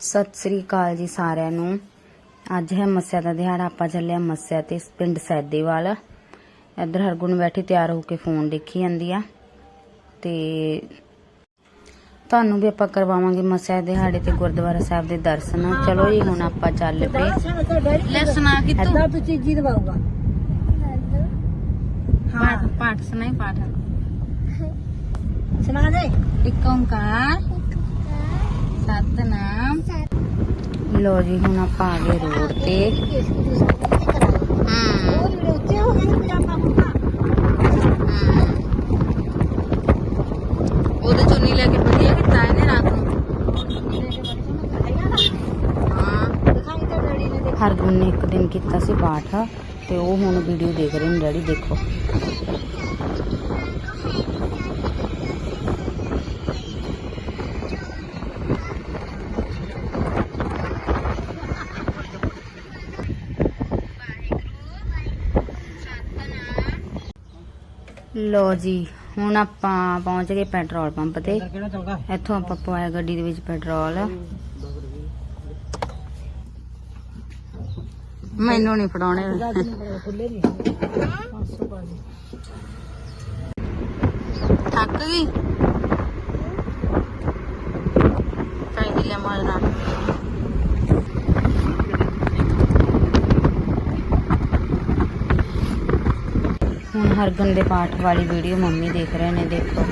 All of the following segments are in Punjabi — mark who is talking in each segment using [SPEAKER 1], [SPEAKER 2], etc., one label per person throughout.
[SPEAKER 1] ਸਤਿ ਸ੍ਰੀ ਅਕਾਲ ਜੀ ਸਾਰਿਆਂ ਨੂੰ। ਅੱਜ ਹੈ ਮੱਸਿਆ ਦਾ ਦਿਹਾੜਾ ਆਪਾਂ ਚੱਲੇ ਆ ਮੱਸਿਆ ਤੇ ਪਿੰਡ ਸੈਦੇਵਾਲ। ਇੱਧਰ ਹਰਗੁਣ ਬੈਠੀ ਤਿਆਰ ਹੋ ਕੇ ਫੋਨ ਦੇਖੀ ਜਾਂਦੀ ਆ। ਤੇ ਤੁਹਾਨੂੰ ਵੀ ਆਪਾਂ ਕਰਵਾਵਾਂਗੇ ਮੱਸਿਆ ਦਿਹਾੜੇ ਤੇ ਗੁਰਦੁਆਰਾ ਸਾਹਿਬ ਦੇ ਦਰਸ਼ਨ। ਚਲੋ ਜੀ ਹੁਣ ਆਪਾਂ ਚੱਲ ਪਏ। ਲੈ ਸੁਣਾ ਕਿ ਤੂੰ
[SPEAKER 2] ਤੂੰ ਚੀਜ਼ੀ ਦਵਾਊਗਾ।
[SPEAKER 1] ਪਾਠ ਪਾਠ ਸੁਣਾਈ ਪਾਠ।
[SPEAKER 2] ਸੁਣਾ ਦੇ।
[SPEAKER 1] ਇੱਕ ਓੰਕਾਰ ਸਤਨਾਮ ਲੋ ਜੀ ਹੁਣ ਆਪਾਂ ਆ ਗਏ ਰੋਡ ਤੇ ਹਮ
[SPEAKER 2] ਉਹ ਜਿਹੜੇ ਉੱਤੇ ਹੋ ਗਏ ਨਾ ਪਜਾਮਾ ਕੁੜਤਾ
[SPEAKER 1] ਉਹਦੇ ਚੁੰਨੀ ਲੈ ਕੇ ਵਧੀਆ ਕੀਤਾ ਇਹਨੇ ਰਾਤ ਨੂੰ ਹਾਂ
[SPEAKER 2] ਦਿਖਾਈ ਤਾਂ ਡੈਡੀ ਨੇ
[SPEAKER 1] ਹਰਗੁਣ ਨੇ ਇੱਕ ਦਿਨ ਕੀਤਾ ਸੀ ਪਾਠ ਤੇ ਉਹ ਹੁਣ ਵੀਡੀਓ ਦੇਖ ਰਹੇ ਨੇ ਡੈਡੀ ਦੇਖੋ ਲੋ ਜੀ ਹੁਣ ਆਪਾਂ ਪਹੁੰਚ ਗਏ ਪੈਟਰੋਲ ਪੰਪ ਤੇ। ਇੱਥੋਂ ਆਪਾਂ ਪਵਾਇਆ ਗੱਡੀ ਦੇ ਵਿੱਚ ਪੈਟਰੋਲ। ਮੈਨੂੰ ਨਹੀਂ ਫੜਾਉਣੇ।
[SPEAKER 2] ਖੁੱਲੇ ਨਹੀਂ 500 ਪਾ ਦੇ
[SPEAKER 1] ਥੱਕ ਗਈ? ਹੁਣ ਹਰਗਨ ਦੇ ਪਾਠ ਵਾਲੀ ਵੀਡੀਓ ਮੰਮੀ ਦੇਖ ਰਹੇ ਨੇ ਦੇਖੋ।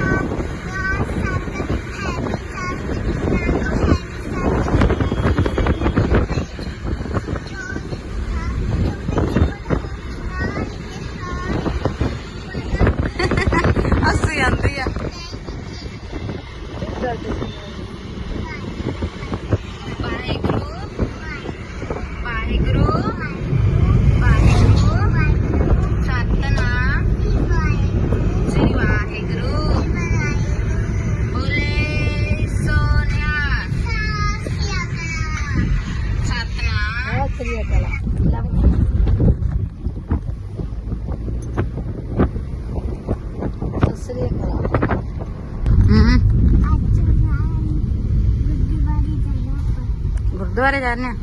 [SPEAKER 1] ਗੁਰਦੁਆਰੇ ਜਾਣੇ ਆ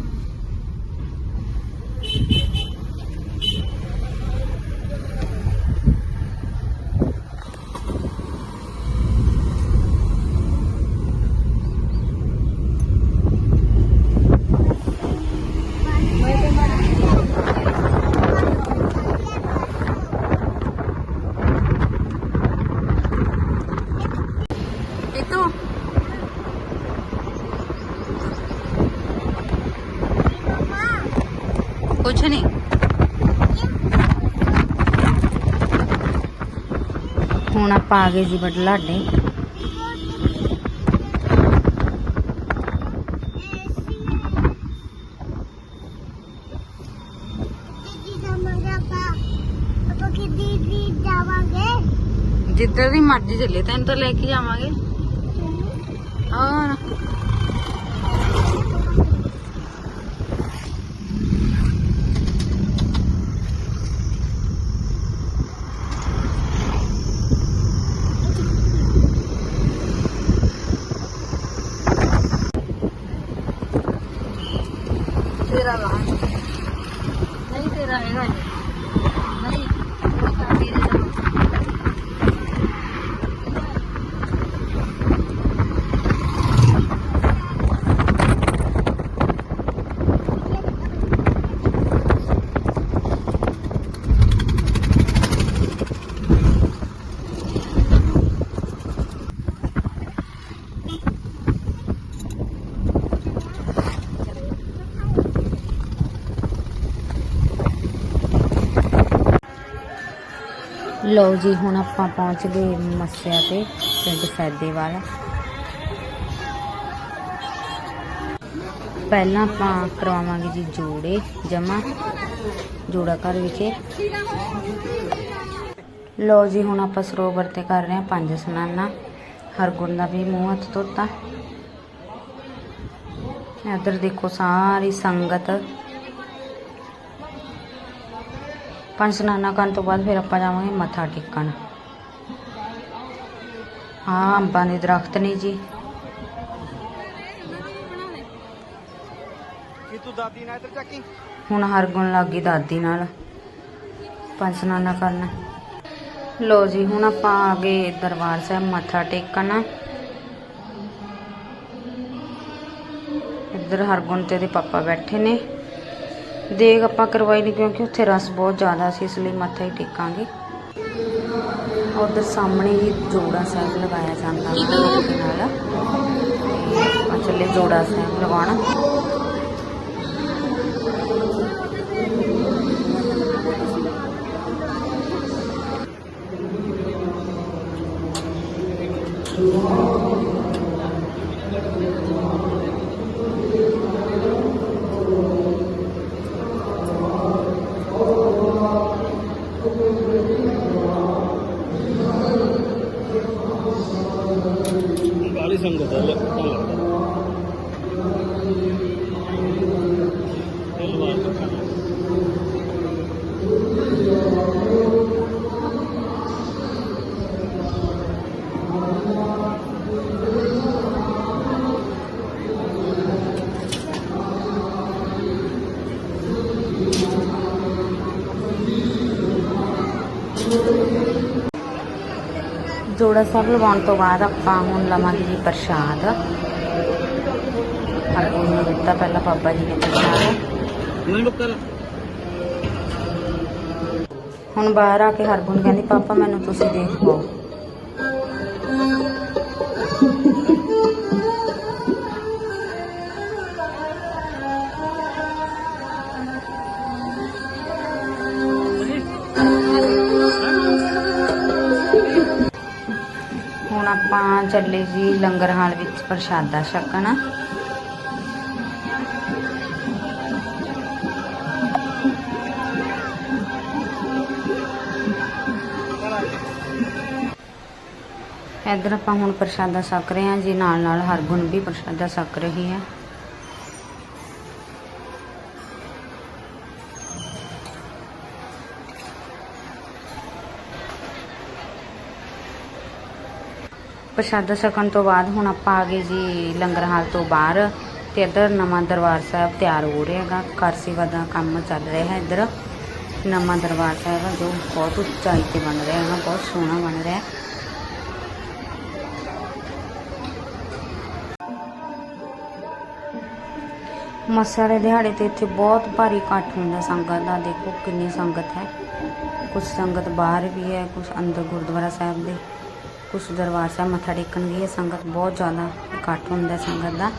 [SPEAKER 1] ਇਹ ਤੂੰ ਕੁਛ ਨਹੀਂ ਹੁਣ ਆਪਾਂ ਆ ਗਏ ਜੀ ਬਡਲਾਡੇ ਜਿੱਧਰ ਦੀ ਮਰਜ਼ੀ ਚੱਲੇ ਤੈਨੂੰ ਤਾਂ ਲੈ ਕੇ ਜਾਵਾਂਗੇ। ਹੋਰ।
[SPEAKER 2] No hay que. No hay que grabar. No hay que grabar.
[SPEAKER 1] ਲਓ ਜੀ, ਹੁਣ ਆਪਾਂ ਪਹੁੰਚ ਗਏ ਮੱਸਿਆ ਤੇ, ਪਿੰਡ ਸੈਦੇਵਾਲ। ਪਹਿਲਾਂ ਆਪਾਂ ਕਰਵਾਵਾਂਗੇ ਜੀ ਜੋੜੇ ਜਮਾ ਜੋੜਾ ਘਰ ਵਿਖੇ। ਲਓ ਜੀ, ਹੁਣ ਆਪਾਂ ਸਰੋਵਰ ਤੇ ਕਰ ਰਹੇ ਹਾਂ ਪੰਜ ਇਸ਼ਨਾਨਾਂ ਹਰਗੁਣ ਦਾ ਵੀ ਮੂੰਹ ਹੱਥ ਧੋਤਾ। ਇਧਰ ਦੇਖੋ ਸਾਰੀ ਸੰਗਤ ਪੰਜ ਇਸ਼ਨਾਨਾਂ ਕਰਨ ਤੋਂ ਬਾਅਦ ਫਿਰ ਆਪਾਂ ਜਾਵਾਂਗੇ ਮੱਥਾ ਟੇਕਣ। ਹਾਂ ਅੰਬਾਂ ਦੇ ਦਰਖਤ ਨੇ ਜੀ।
[SPEAKER 3] ਕੀ ਤੂੰ ਦਾਦੀ ਨਾਲ ਇੱਧਰ ਚੱਕੀ
[SPEAKER 1] ਹੁਣ ਹਰਗੁਣ ਲੱਗੀ ਦਾਦੀ ਨਾਲ। ਪੰਚਨਾਨਾ ਕਰਨ। ਲੋ ਜੀ ਹੁਣ ਆਪਾਂ ਆ ਗਏ ਦਰਬਾਰ ਸਾਹਿਬ ਮੱਥਾ ਟੇਕਣ। ਇੱਧਰ ਹਰਗੁਣ ਤੇ ਇਹਦੇ ਪਾਪਾ ਬੈਠੇ ਨੇ। ਦੇਗ ਆਪਾਂ ਕਰਵਾਈ ਨਹੀਂ ਕਿਉਂਕਿ ਉੱਥੇ ਰਸ ਬਹੁਤ ਜ਼ਿਆਦਾ ਸੀ, ਇਸ ਲਈ ਮੱਥਾ ਹੀ ਟੇਕਾਂਗੇ। ਉਧਰ ਸਾਹਮਣੇ ਹੀ ਜੋੜਾ ਸਾਹਿਬ ਲਗਾਇਆ ਜਾਂਦਾ ਹੈ ਨਾਲ ਚੱਲੇ ਜੋੜਾ ਸਾਹਿਬ ਲਗਾਉਣਾ।
[SPEAKER 3] ਬਾਲੀ ਸੰਗਤ ਹੈ ਲੱਗਦਾ ਲੱਗਦਾ
[SPEAKER 1] ਜੋੜਾ ਸਾਹਿਬ ਲਵਾਉਣ ਤੋਂ ਬਾਅਦ ਆਪਾਂ ਹੁਣ ਲਵਾਂਗੇ ਜੀ ਪ੍ਰਸ਼ਾਦ। ਹਰਗੁਣ ਨੂੰ ਦਿੱਤਾ, ਪਹਿਲਾਂ ਬਾਬਾ ਜੀ ਨੇ ਪ੍ਰਸ਼ਾਦ। ਹੁਣ ਬਾਹਰ ਆ ਕੇ ਹਰਗੁਣ ਕਹਿੰਦੀ, ਪਾਪਾ, ਮੈਨੂੰ ਤੁਸੀਂ ਦੇਖ ਪਾਓ ਚੱਲੇ ਜੀ ਲੰਗਰ ਹਾਲ ਵਿੱਚ ਪ੍ਰਸ਼ਾਦਾ ਛਕਣ। ਇੱਧਰ ਆਪਾਂ ਹੁਣ ਪ੍ਰਸ਼ਾਦਾ ਛਕ ਰਹੇ ਹਾਂ ਜੀ ਨਾਲ ਨਾਲ ਹਰਗੁਣ ਵੀ ਪ੍ਰਸ਼ਾਦਾ ਛਕ ਰਹੀ ਹੈ। ਪ੍ਰਸ਼ਾਦਾ ਛਕਣ ਤੋਂ ਬਾਅਦ ਹੁਣ ਆਪਾਂ ਆ ਗਏ ਜੀ ਲੰਗਰ ਹਾਲ ਤੋਂ ਬਾਹਰ ਤੇ ਇੱਧਰ ਨਵਾਂ ਦਰਬਾਰ ਸਾਹਿਬ ਤਿਆਰ ਹੋ ਰਿਹਾ ਹੈਗਾ। ਕਾਰ ਸੇਵਾ ਦਾ ਕੰਮ ਚੱਲ ਰਿਹਾ ਹੈ ਇੱਧਰ। ਨਵਾਂ ਦਰਬਾਰ ਸਾਹਿਬ ਹੈ ਜੋ ਬਹੁਤ ਉੱਚਾਈ ਤੇ ਬਣ ਰਿਹਾ ਹੈ ਬਹੁਤ ਸੋਹਣਾ ਬਣ ਰਿਹਾ। ਹੈ ਮੱਸਿਆ ਦੇ ਦਿਹਾੜੇ ਤੇ ਇੱਥੇ ਬਹੁਤ ਭਾਰੀ ਇਕੱਠ ਹੁੰਦਾ ਸੰਗਤ ਦਾ। ਦੇਖੋ ਕਿੰਨੀ ਸੰਗਤ ਹੈ। ਕੁਝ ਸੰਗਤ ਬਾਹਰ ਵੀ ਹੈ ਕੁਝ ਅੰਦਰ ਗੁਰਦੁਆਰਾ ਸਾਹਿਬ ਦੇ। ਕੁਝ ਦਰਬਾਰ ਸਾਹਿਬ ਮੱਥਾ ਟੇਕਣ ਗਈ ਹੈ ਸੰਗਤ ਬਹੁਤ ਜ਼ਿਆਦਾ ਇਕੱਠ ਹੁੰਦਾ ਹੈ ਸੰਗਤ ਦਾ।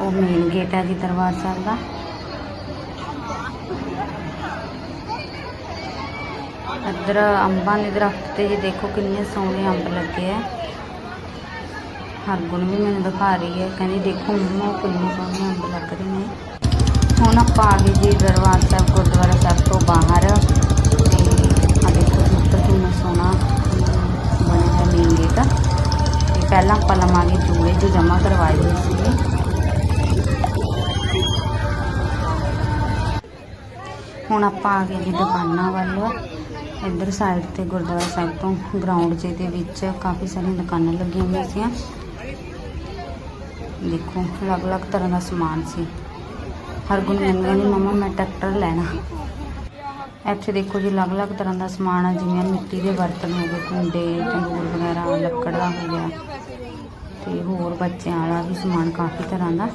[SPEAKER 1] ਉਹ ਮੇਨ ਗੇਟ ਹੈ ਜੀ ਦਰਬਾਰ ਸਾਹਿਬ ਦਾ। ਇੱਧਰ ਅੰਬਾਂ ਦੇ ਦਰਖਤ ਤੇ ਜੀ ਦੇਖੋ ਕਿੰਨੇ ਸੋਹਣੇ ਅੰਬ ਲੱਗੇ ਆ। ਹਰਗੁਣ ਵੀ ਮੈਨੂੰ ਦਿਖਾ ਰਹੀ ਹੈ, ਕਹਿੰਦੀ ਦੇਖੋ ਮੰਮਾ ਉਹ ਕਿੰਨੇ ਸੋਹਣੇ ਅੰਬ ਲੱਗ ਰਹੇ ਨੇ। ਹੁਣ ਆਪਾਂ ਆ ਗਏ ਜੀ ਦਰਬਾਰ ਸਾਹਿਬ ਗੁਰਦੁਆਰਾ ਸਾਹਿਬ ਤੋਂ ਬਾਹਰ। ਪਹਿਲਾਂ ਆਪਾਂ ਲਵਾਂਗੇ ਜੂੜੇ ਜੋ ਜਮ੍ਹਾਂ ਕਰਵਾਏ ਹੋਏ ਸੀਗੇ ਹੁਣ ਆਪਾਂ ਆ ਗਏ ਜੀ ਦੁਕਾਨਾਂ ਵੱਲ। ਇੱਧਰ ਸਾਈਡ ਤੇ ਗੁਰਦੁਆਰਾ ਸਾਹਿਬ ਤੋਂ ਗਰਾਊਂਡ ਜੇ ਦੇ ਵਿੱਚ ਕਾਫੀ ਸਾਰੀਆਂ ਦੁਕਾਨਾਂ ਲੱਗੀਆਂ ਹੋਈਆਂ ਸੀਆਂ। ਦੇਖੋ, ਅਲੱਗ-ਅਲੱਗ ਤਰ੍ਹਾਂ ਦਾ ਸਮਾਨ ਸੀ। ਹਰਗੁਣ ਮੈਨੂੰ ਕਹਿੰਦੀ ਮਮਾ ਮੈਂ ਟਰੈਕਟਰ ਲੈਣਾ। ਇੱਥੇ ਦੇਖੋ ਜੀ ਅਲੱਗ-ਅਲੱਗ ਤਰ੍ਹਾਂ ਦਾ ਸਮਾਨ ਆ, ਜਿਵੇਂ ਮਿੱਟੀ ਦੇ ਬਰਤਨ ਹੋ ਗਏ, ਕੁੰਡੇ ਤੰਦੂਰ ਵਗੈਰਾ, ਲੱਕੜ ਦਾ ਹੋ ਗਿਆ ਤੇ ਹੋਰ ਬੱਚਿਆਂ ਵਾਲਾ ਵੀ ਸਮਾਨ ਕਾਫੀ ਤਰ੍ਹਾਂ ਦਾ